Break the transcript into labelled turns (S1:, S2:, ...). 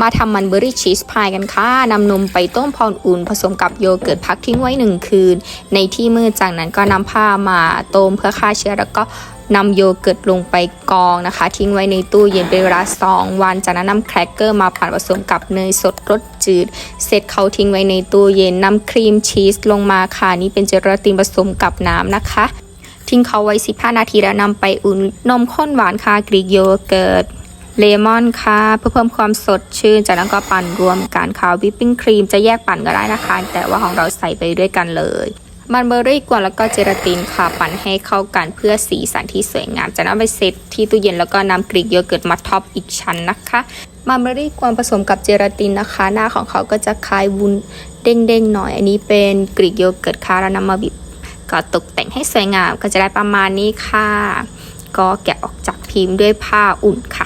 S1: มาทำมันเบอร์รี่ชีสพายกันค่ะนำนมไปต้มพออุ่น ผสมกับโยเกิร์ตพักทิ้งไว้หนึ่งคืน ในที่มืดจากนั้นก็นำผ้ามาต้มเพื่อฆ่าเชื้อแล้วก็นำโยเกิร์ตลงไปกองนะคะ ทิ้งไว้ในตู้เย็นเป็นเวลา 2 วัน จากนั้นนำแครกเกอร์มาปั่นผสมกับเนยสดรสจืด เสร็จเขาทิ้งไว้ในตู้เย็นนำครีมชีสลงมาค่ะ นี่เป็นเจลาตินผสมกับน้ำนะคะ ทิ้งเขาไว้ 15 นาทีแล้วนำไปอุ่นนมข้นหวานค่ะกรีกโยเกิร์ต เลมอนค่ะ เพื่อเพิ่มความสดชื่น จากนั้นก็ปั่นรวมกันค่ะวิปปิ้งครีมจะแยกปั่นก็ได้นะคะ แต่ว่าของเราใส่ไปด้วยกันเลยมันเบอร์รี่กวนแล้วก็เจลาตินค่ะ ปั่นให้เข้ากันเพื่อสีสันที่สวยงาม จากนั้นไปเซตที่ตู้เย็นแล้วก็นำกรีกโยเกิร์ตมาท็อปอีกชั้นนะคะมันเบอร์รี่กวนผสมกับเจลาตินนะคะ หน้าของเขาก็จะคล้ายวุ้นเด้งๆหน่อย อันนี้เป็นกรีกโยเกิร์ตค่ะแล้วนำมาบีบก็ตกแต่งให้สวยงามก็จะได้ประมาณนี้ค่ะ ก็แกะออกจากพิมพ์ด้วยผ้าอุ่นค่ะ